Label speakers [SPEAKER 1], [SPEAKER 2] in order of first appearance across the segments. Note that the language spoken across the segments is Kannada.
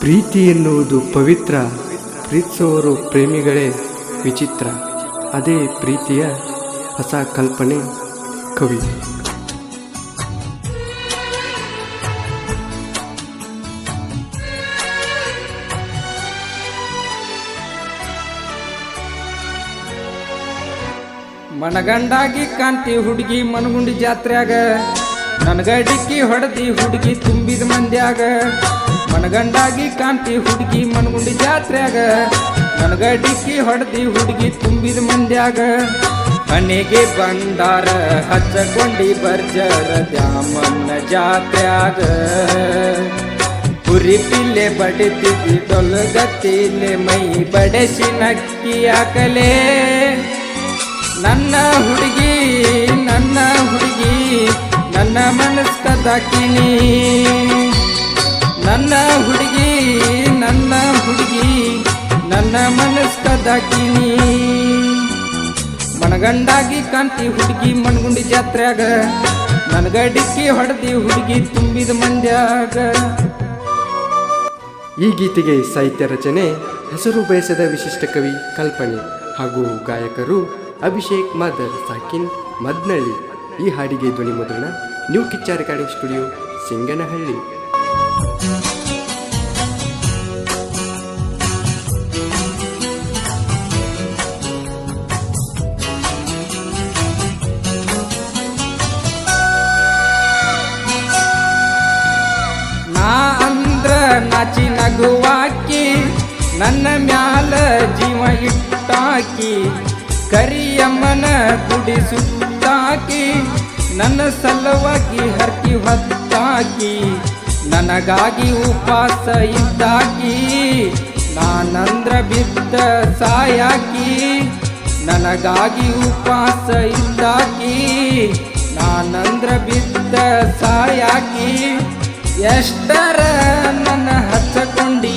[SPEAKER 1] ಪ್ರೀತಿ ಎನ್ನುವುದು ಪವಿತ್ರ ಪ್ರೀತಿಸುವವರು ಪ್ರೇಮಿಗಳೇ ವಿಚಿತ್ರ. ಅದೇ ಪ್ರೀತಿಯ ಹೊಸ ಕಲ್ಪನೆ ಕವಿ.
[SPEAKER 2] ಮನಗಂಡಾಗಿ ಕಾಂತಿ ಹುಡುಗಿ ಮನಗುಂಡಿ ಜಾತ್ರ್ಯಾಗ ನನಗ ಡಿಕ್ಕಿ ಹೊಡೆದಿ ಹುಡುಗಿ ತುಂಬಿದ ಮಂದ್ಯಾಗ, ಮನಗಂಡಾಗಿ ಕಾಂತಿ ಹುಡುಗಿ ಮನಗುಂಡಿ ಜಾತ್ರ್ಯಾಗ. ನನಗ ಡಿಕ್ಕಿ ಹೊಡೆದಿ ಹುಡುಗಿ ತುಂಬಿದ ಮಂದ್ಯಾಗ ಮನೆಗೆ ಬಂದಾರ ಹಚ್ಚಕೊಂಡಿ ಬರ್ಜರ ದ್ಯಾಮನ್ನ ಜಾತ್ರ್ಯಾಗ. ಕುರಿ ಪಿಲ್ಲೆ ಬಡಿತಿದ್ದಿ ತೊಲಗತ್ತಿಲ್ಲೆ ಮೈ ಬಡಸಿ ನಕ್ಕಿ ಹಾಕಲೇ ನನ್ನ ಹುಡುಗಿ ನನ್ನ ಹುಡುಗಿ ನನ್ನ ಮನಸ್ಕದಾಕಿನಿ ನನ್ನ ಹುಡುಗಿ ನನ್ನ ಹುಡುಗಿ, ನನ್ನ ಮನಸ್ಕದಾಕಿನಿ ಮನಗಂಡಾಗಿ ಕಾಂತಿ ಹುಡುಗಿ ಮನಗುಂಡಿ ಜಾತ್ರೆಯಾಗ. ನನಗ ಡಿಕ್ಕಿ ಹೊಡೆದಿ ಹುಡುಗಿ ತುಂಬಿದ ಮಂಡ್ಯಾಗ.
[SPEAKER 1] ಈ ಗೀತೆಗೆ ಸಾಹಿತ್ಯ ರಚನೆ, ಹೆಸರು ಬಯಸದ ವಿಶಿಷ್ಟ ಕವಿ ಕಲ್ಪನೆ ಹಾಗೂ ಗಾಯಕರು ಅಭಿಷೇಕ್ ಮಾದರ್ ಸಾಕಿನ್, ಮದ್ನಳ್ಳಿ. ಈ ಹಾಡಿಗೆ ಧ್ವನಿ ಮುದ್ರಣ new Kichcha recording studio Singanahalli.
[SPEAKER 2] ನಾ ಅಂದ್ರ ನಾಚಿ ನಗುವಾಕಿ, ನನ್ನ ಮ್ಯಾಲ ಜೀವ ಇಟ್ಟಾಕಿ, ಕರಿಯಮ್ಮನ ಗುಡಿ ಸುತ್ತಾಕಿ ನನ್ನ ಸಲುವಾಗಿ ಹರ್ಕಿ ಹೊತ್ತಾಕಿ, ನನಗಾಗಿ ಉಪವಾಸ ಇದ್ದಾಕಿ, ನಾನಂದ್ರ ಬಿದ್ದ ಸಾಯಾಕಿ, ನನಗಾಗಿ ಉಪವಾಸ ಇದ್ದಾಕಿ, ನಾನಂದ್ರ ಬಿದ್ದ ಸಾಯಾಕಿ, ಎಷ್ಟರ ನನ್ನ ಹಚ್ಚಕೊಂಡಿ,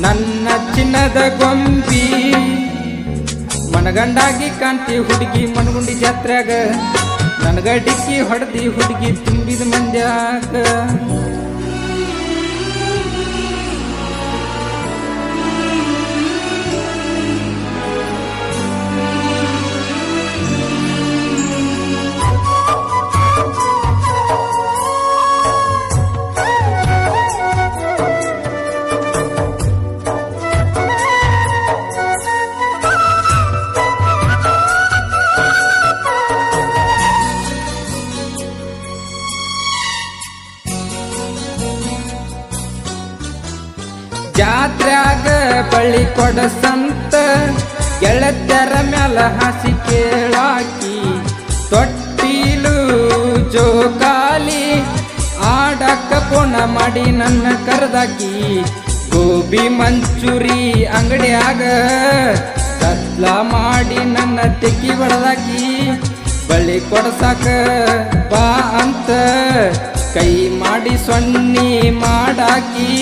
[SPEAKER 2] ನನ್ನ ಚಿನ್ನದ ಗೊಂಬಿ. ಮನಗಂಡಾಗಿ ಕಾಣ್ತಿ ಹುಡುಗಿ ಮನಗುಂಡಿ ಜಾತ್ರ್ಯಾಗ. ನನಗ ಡಿಕ್ಕಿ ಹೊಡೆದಿ ಹುಡುಗಿ ತುಂಬಿದ ಮಂದ್ಯಾಗ ಬಳಿ ಕೊಡಸಂತ ಗೆಳತ್ಯರ ಮ್ಯಾಲ ಹಸಿ ಕೇಳಾಕಿ, ತೊಟ್ಟಿಲು ಜೋಕಾಲಿ ಆಡಕ್ಕ ಪೋಣ ಮಾಡಿ ನನ್ನ ಕರೆದಾಕಿ, ಗೋಬಿ ಮಂಚೂರಿ ಅಂಗಡಿಯಾಗ ಕತ್ಲ ಮಾಡಿ ನನ್ನ ತೆಕ್ಕಿ ಬಡದಾಕಿ, ಬಳಿ ಕೊಡಸಾಕ ಬಾ ಅಂತ ಕೈ ಮಾಡಿ ಸೊನ್ನಿ ಮಾಡಾಕಿ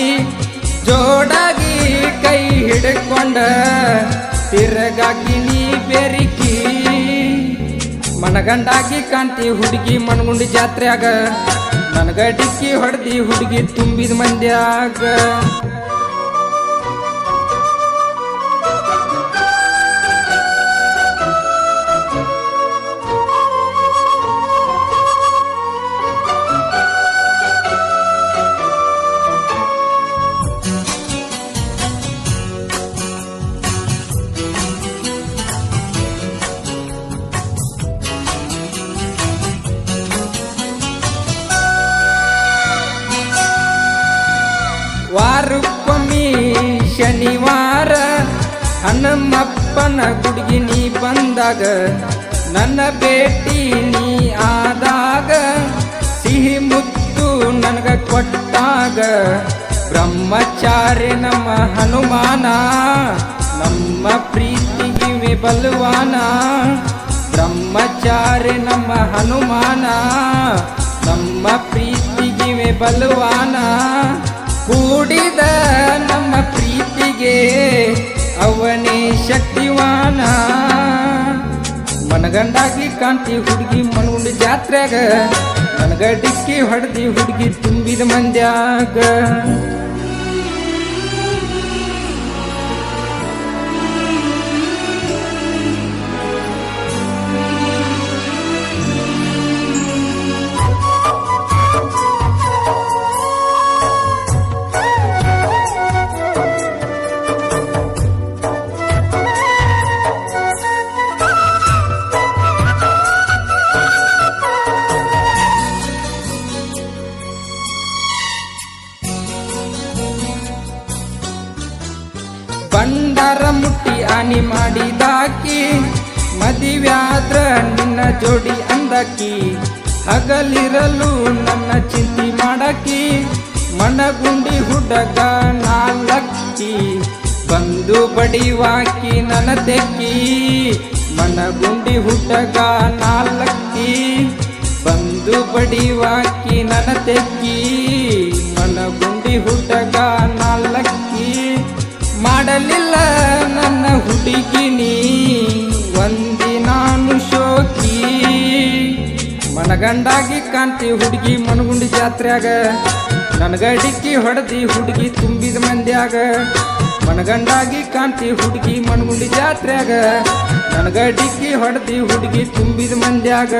[SPEAKER 2] ಜೋಡಾಗಿ ಕೈ ಹಿಡ್ಕೊಂಡ ತಿರಗಾಗಿ ನೀ ಬೆರಿಕಿ. ಮನಗಂಡಾಗಿ ಕಾಣ್ತಿ ಹುಡುಗಿ ಮನಗುಂಡಿ ಜಾತ್ರ್ಯಾಗ ನನಗ ಡಿಕ್ಕಿ ಹೊಡೆದಿ ಹುಡುಗಿ ತುಂಬಿದ ಮಂದ್ಯಾಗ. ಶನಿವಾರ ಹನುಮಪ್ಪನ ಗುಡಿಗೆ ನೀ ಬಂದಾಗ, ನನ್ನ ಭೇಟಿ ನೀ ಆದಾಗ, ಸಿಹಿ ಮುತ್ತು ನನಗ ಕೊಟ್ಟಾಗ, ಬ್ರಹ್ಮಚಾರಿ ನಮ್ಮ ಹನುಮಾನ, ನಮ್ಮ ಪ್ರೀತಿಗೆ ಬಲವಾನ ಬ್ರಹ್ಮಚಾರಿ ನಮ್ಮ ಹನುಮಾನ, ನಮ್ಮ ಪ್ರೀತಿಗೆ ಬಲವಾನ ಕೂಡಿದ ಶಕ್ತಿವಾನ. ಮನಗಂಡಾಗಿ ಕಾಂತಿ ಹುಡುಗಿ ಮನಗುಂಡಿ ಜಾತ್ರೆಗ ನನಗ ಡಿಕ್ಕಿ ಹೊಡೆದಿ ಹುಡುಗಿ ತುಂಬಿದ ಮಂದ್ಯಾಗ. ಆನಿ ಮಾಡಿದಾಕಿ, ಮದಿವ್ಯಾದ್ರ ನಿನ್ನ ಜೋಡಿ ಅಂದಾಕಿ, ಹಗಲಿರಲು ನನ್ನ ಚಿಂತಿ ಮಾಡಾಕಿ, ಮನಗುಂಡಿ ಹುಡುಗ ನಾಲ್ಕಿ ಬಂದು ಬಡಿವಾಕಿ ನನ್ನ ತೆಕ್ಕಿ, ಮನಗುಂಡಿ ಹುಡುಗ ನಾಲ್ಕಿ ಬಂದು ಬಡಿವಾಕಿ ನನ್ನ ತೆಕ್ಕಿ, ಮನಗುಂಡಿ ಹುಡುಗ ನಾಲ್ಕಿ ಮಾಡಲಿಲ್ಲ ನನ್ನ ಮನಗಂಡಾಗಿ ಕಾಂತಿ ಹುಡುಗಿ ಮನಗುಂಡಿ ಜಾತ್ರ್ಯಾಗ. ನನಗ ಡಿಕ್ಕಿ ಹೊಡೆದಿ ಹುಡುಗಿ ತುಂಬಿದ ಮಂದ್ಯಾಗ. ಮನಗಂಡಾಗಿ ಕಾಂತಿ ಹುಡುಗಿ ಮನಗುಂಡಿ ಜಾತ್ರ್ಯಾಗ. ನನಗ ಡಿಕ್ಕಿ ಹೊಡೆದಿ ಹುಡುಗಿ ತುಂಬಿದ ಮಂದ್ಯಾಗ.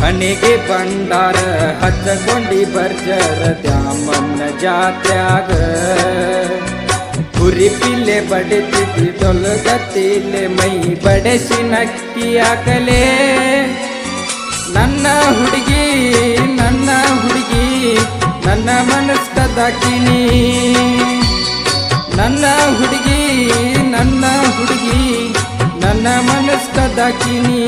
[SPEAKER 2] ಕಣಿಗೆ ಬಂಡಾರ ಹಚ್ಚಕೊಂಡಿ ಬರ್ಜರ ದ್ಯಾಮನ್ನ ಜಾತ್ರ್ಯಾಗ. ಕುರಿ ಪಿಲ್ಲೆ ಬಡಿತಿದ್ದಿ ಡೊಲಗತ್ತಿಲೆ ಮೈ ಬಡೆಸಿ ನಕ್ಕಿ ಹಾಕಲೇ. ನನ್ನ ಹುಡುಗಿ ನನ್ನ ಹುಡುಗಿ ನನ್ನ ಮನಸ್ಕದಾಕಿನಿ ನನ್ನ ಹುಡುಗಿ ನನ್ನ ಹುಡುಗಿ ನನ್ನ ಮನಸ್ಕದಾಕಿನಿ